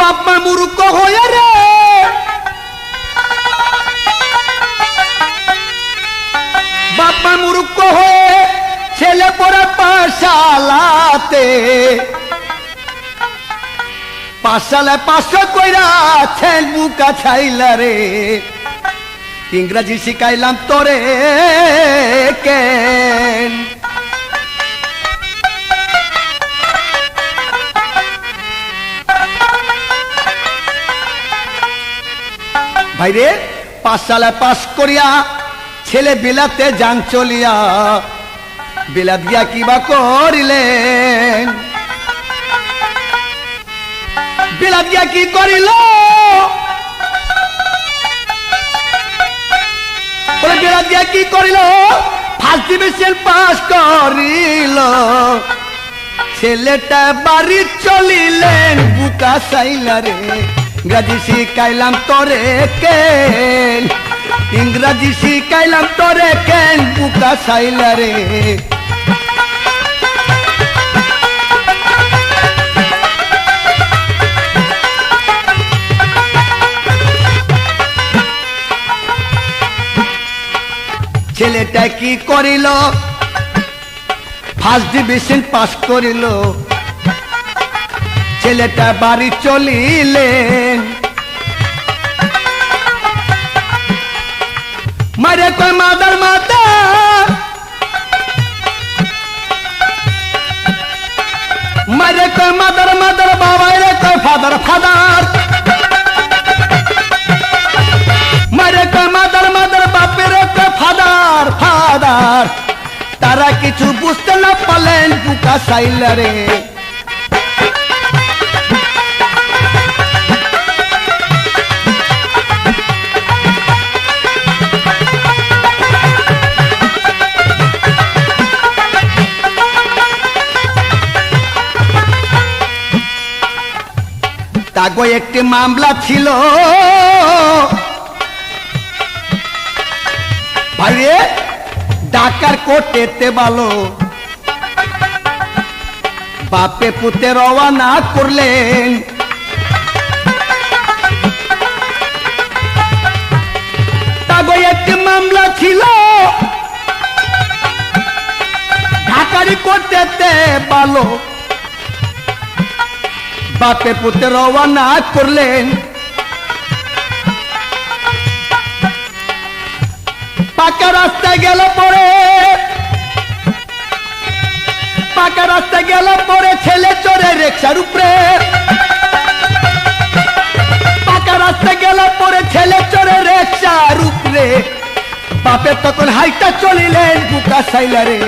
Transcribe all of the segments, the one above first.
বাপ মা মুরুক্ষ হয়ে রে। বাপ মা মুরুক্ষ হয়ে ছেলে পড়ে পাশালাতে পাশালে পাশে কইরা ছেল মুকা ছাইলা রে। ইংরাজি শিখাইলাম তোরে কেন ভাইরে সালে পাস করিয়া ছেলে বিলাতে যান চলিয়া, বিলাত গিয়া কিবা করিলেন? বিলাত গিয়া কি করিল? বলে, বিলাত গিয়া কি করিল? ফার্স্ট ডিভিশন পাস করিল। ছেলেটা বাড়ি চলিলেন, বুকা সাইলা রে। ইংরাজি শিখাইলাম তোরে কেন? ইংরাজি শিখাইলাম তোরে কেন? বুকা সাইলা রে। ছেলেটা কি করিল? ফার্স্ট ডিভিশন পাস করিল। ছেলেটা বাড়ি চলিলেন মারে কয় মাদার মাতা। মারে কয় মাদার মাদার বাবাই রে কয় ফাদার ফাদার। মারে কয় মাদার মাদার বাপের কয় ফাদার ফাদার। তারা কিছু বুঝতে না পারলেন, বুকা সাইলা রে তাগো একটি মামলা ছিল। ভাইরে ডাকার কোটেতে ভালো বাপে পুতে রওয়ানা করলেন। তাগো একটি মামলা ছিল। ঢাকারি কোটেতে ভালো বাপে পুতে রওয়ানা করলেন। পাকা রাস্তায় গেল পরে, পাকা রাস্তায় গেল পরে ছেলে চড়ে রিক্সার উপরে। পাকা রাস্তায় গেল পরে ছেলে চড়ে রিক্সার উপরে। বাপে তখন হাইটা চলিলেন বুকা সাইলারে।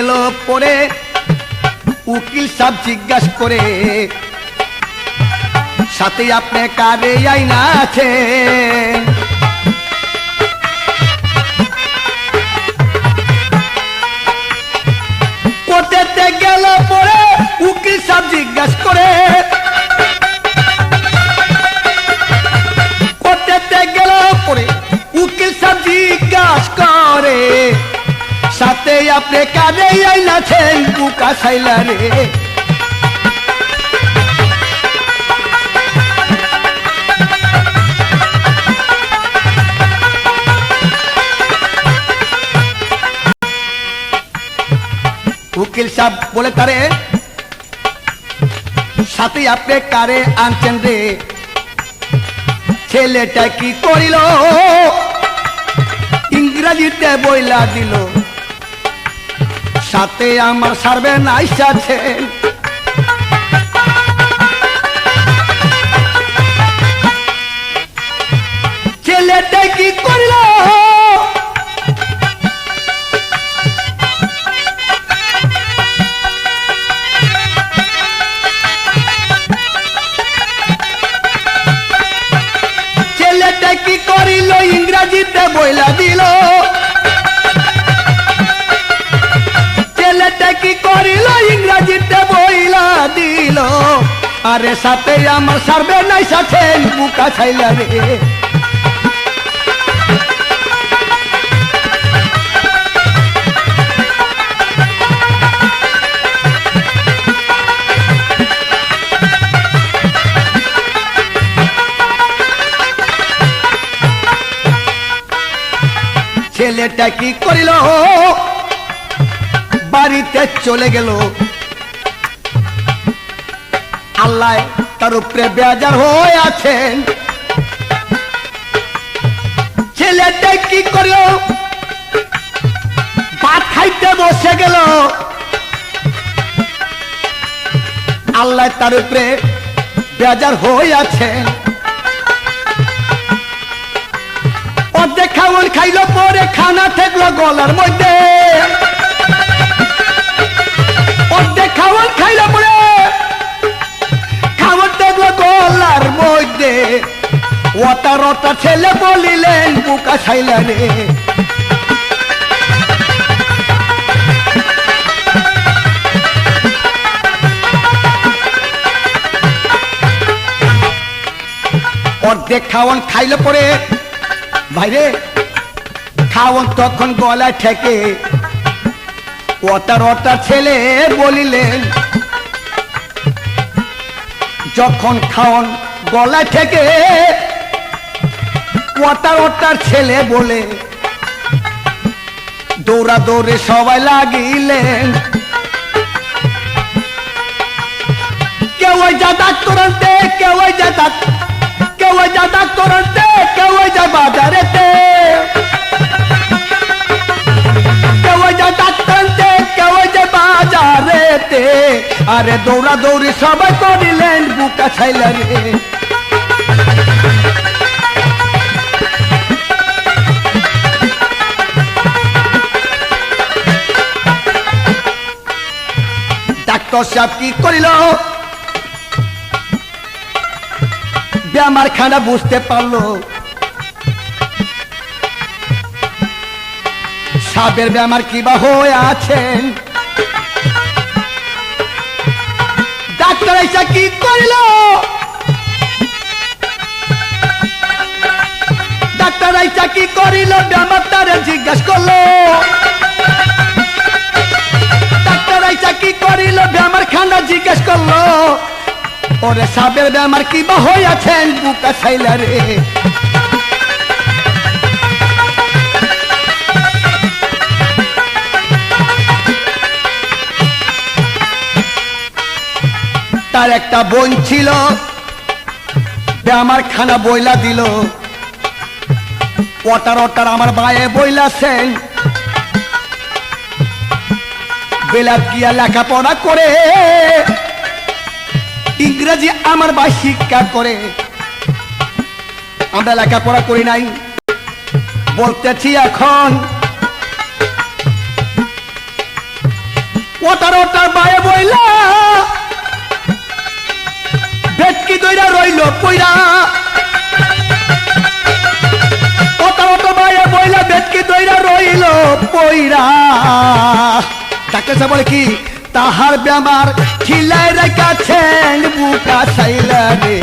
গেল পরে, উকিল সাহেব জিজ্ঞাস করে, সাথে আপনি কারে আইনা আছে কোর্টেতে গেল পরে, উকিল সাহেব জিজ্ঞাস করে আপনি কারে আইনাছেন বুকা সাইলা রে। উকিল সাহেব বলে তারে, সাথে আপনি কারে আনছেন রে? ছেলেটা কি করিল? ইংরেজিতে বইলা দিল সাথে আমার সার্ভে নাইস আরে সাথে আমার সার্ভে নাই সাথে বুকা ছাইলা রে। ছেলেটা কি করিল? বাড়িতে চলে গেল। আল্লাহ তার উপরে বেজার হয়ে আছেন। ছেলেটা কি করল? ভাত খাইতে বসে গেল। আল্লাহ তার উপরে বেজার হয়ে আছেন। অর্ধেক খাইলো, পরে খানা থাকল গলার মধ্যে। অর্ধেক খাইলো পরে গলার মধ্যে। ওটা ছেলে বলিলেন, বুকা ছাইলা অর্ধেক খাওয়ান খাইলে পরে, ভাইরে, খাওয়ান তখন গলায় ঠেকে। ওটার ওটার ছেলে বলিলেন যখন খাওয়ান গলায় থেকে ওটার ওটার ছেলে বলে দৌড়া দৌড়ে সবাই লাগিলেন। কেউ যা ডাক্তার কেউ যা কেউ যা ডাক্তার কেউ যা বাজারেতে। কেউ যা ডাক্তার যা বাজারেতে, আরে দৌড়া দৌড়ি সবাই করিলেন, বুকা ছাইলা রে। ডাক্তার সাহেব কি করিল? আমার খানা বুঝতে পারল। সাপের ব্যামার কিবা হয়ে আছেন? ডাক্তার এসে কি করিল। ডাক্তার এসে কি করিল ব্যামার তারে জিজ্ঞাসা করল। ডাক্তার এসে কি করিল ব্যামার খানা জিজ্ঞাসা করল। ওরে সাবের ব্যামার কি বা হইয়াছেন, বুকা ছাইলা রে। একটা বোন ছিল। আমার খানা বইলা দিল। ওটার ওটার আমার বায়ে বইলাছেন বেলাত গিয়া লেখাপড়া করে। ইংরেজি আমার ভাই শিক্ষা করে। আমরা লেখাপড়া করি নাই। বলতেছি এখন, ওটার ওটার বায়ে বইলা ভেটকি দইরা রইল রইল পইরা তাকে সে বলে কি, তাহার ব্যামার খিলাই রেখাছেন বুকা সাইলা রে।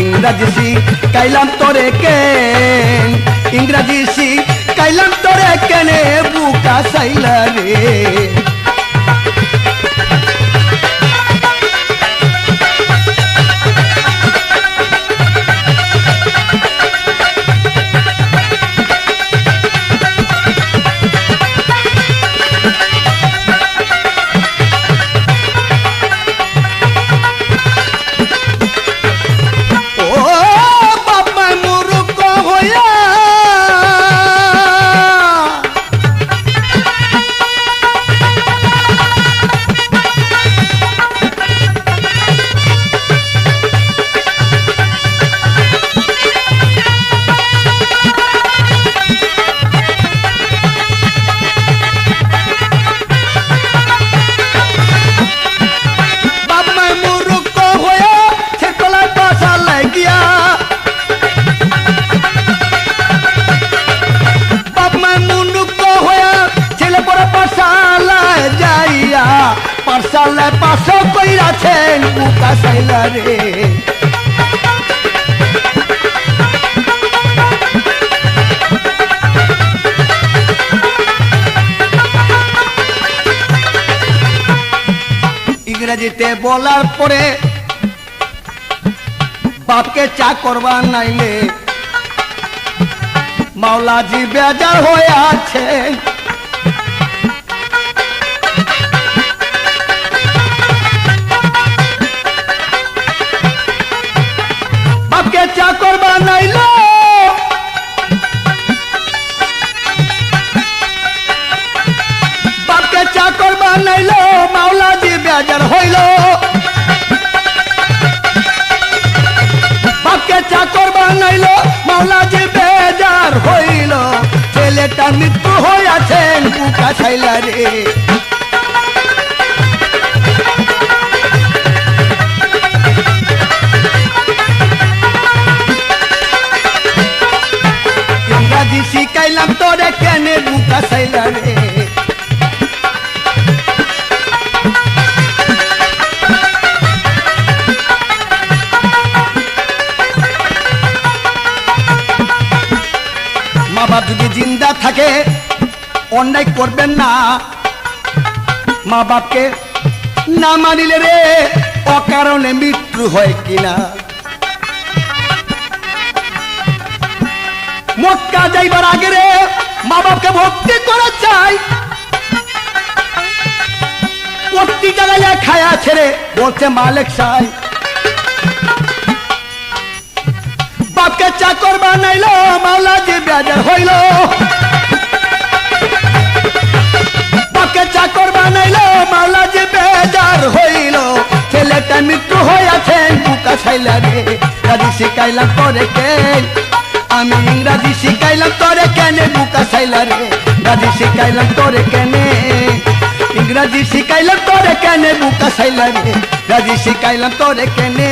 ইংরাজি সি কাইলাম তোরে কেন? ইংরাজি সি কাইলাম তোরে কেনে বুকা সাইলা রে। সাইলা রে। ইংরেজিতে বলার পরে বাপকে চা করবা নাইলে মাওলাজি বেজার হয়ে আছে চা করবা নাইলো মাওলাজি বেজার হইল। বাপকে চাকর করবা নাইলো মাওলাজি বেজার হইল। ছেলেটা মৃত্যু হইয়াছেন বুকা ছাইলা রে। অন্যায় করবেন না। মা বাপকে না মানিলে রে, অকারণে মৃত্যু হয় কিনা। মক্কা যাইবার আগে রে, মা বাপকে ভক্তি করা চাই। জায়গায় খায়া ছেড়ে বলছে মালিক সাই। বাপকে চাকর বানাইল মাওলা যে বেজার হইল। বাপকে চাকর বানাইল মাওলা যে বেজার হইল। ছেলেটা মৃত্যু হইয়াছেন বুকা ছাইলা রে। রাজি শিখাইলাম তোরে কে আমি ইংরাজি শিখাইলাম তোরে কেনে, বুকা ছাইলা রে? রাজি শিখাইলাম তোরে কেনে? ইংরাজি শিখাইলাম তোরে কেনে, বুকা ছাইলা রে? রাজি শিখাইলাম তোরে কেনে?